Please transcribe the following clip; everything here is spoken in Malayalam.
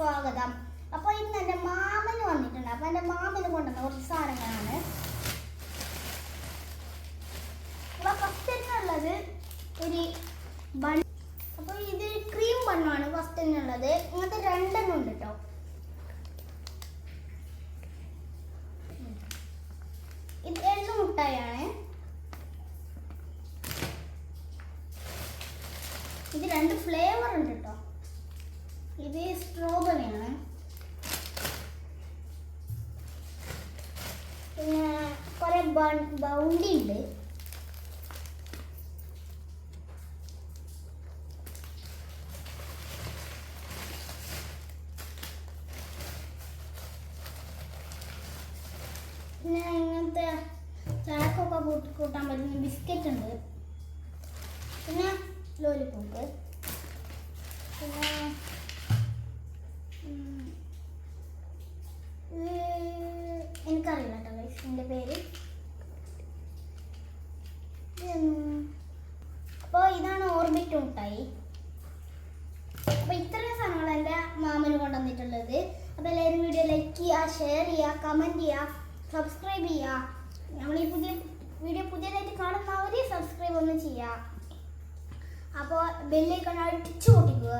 സ്വാഗതം. അപ്പോൾ ഇന്ന് എന്റെ മാമന് വന്നിട്ടുണ്ട്. അപ്പോൾ എന്റെ മാമന് കൊണ്ടുവന്ന കുറച്ച് സാധനങ്ങളാണ്. അപ്പോൾ ഒരു ബൺ അപ്പോൾ ഇത് ക്രീം ബണ്ണാണ് ഫസ്റ്റിനുള്ളത് ഇങ്ങനത്തെ രണ്ടെണ്ണം ഉണ്ട് കേട്ടോ ഇത് എള്ളു മുട്ടായാണ് ഇത് രണ്ട് ഫ്ലേവർ ഉണ്ട് കേട്ടോ ഇത് സ്ട്രോബെറിയാണ് പിന്നെ കുറെ ബൗണ്ടി ഉണ്ട്. പിന്നെ ഇങ്ങനത്തെ ചാക്കൊക്കെ കൂട്ടി കൂട്ടാൻ പറ്റുന്ന ബിസ്ക്കറ്റ് ഉണ്ട്. പിന്നെ ലോലിപോപ്പ് പിന്നെ guys പേര്? അപ്പോൾ ഇതാണ് ഓർബിറ്റ് മുട്ടായി അപ്പോൾ ഇത്രയും സാധനങ്ങൾ എന്റെ മാമന് കൊണ്ടുവന്നിട്ടുള്ളത്. അപ്പോൾ എല്ലാവരും വീഡിയോ ലൈക്ക് ചെയ്യുക ഷെയർ ചെയ്യുക കമന്റ് ചെയ്യുക സബ്സ്ക്രൈബ് ചെയ്യുക. നമ്മൾ ഈ പുതിയ വീഡിയോ പുതിയതായിട്ട് കാണുന്നവർ സബ്സ്ക്രൈബ് ഒന്ന് ചെയ്യുക. അപ്പോൾ ബെല്ലേക്കാണ് അടിച്ചു പൊട്ടിക്കുക.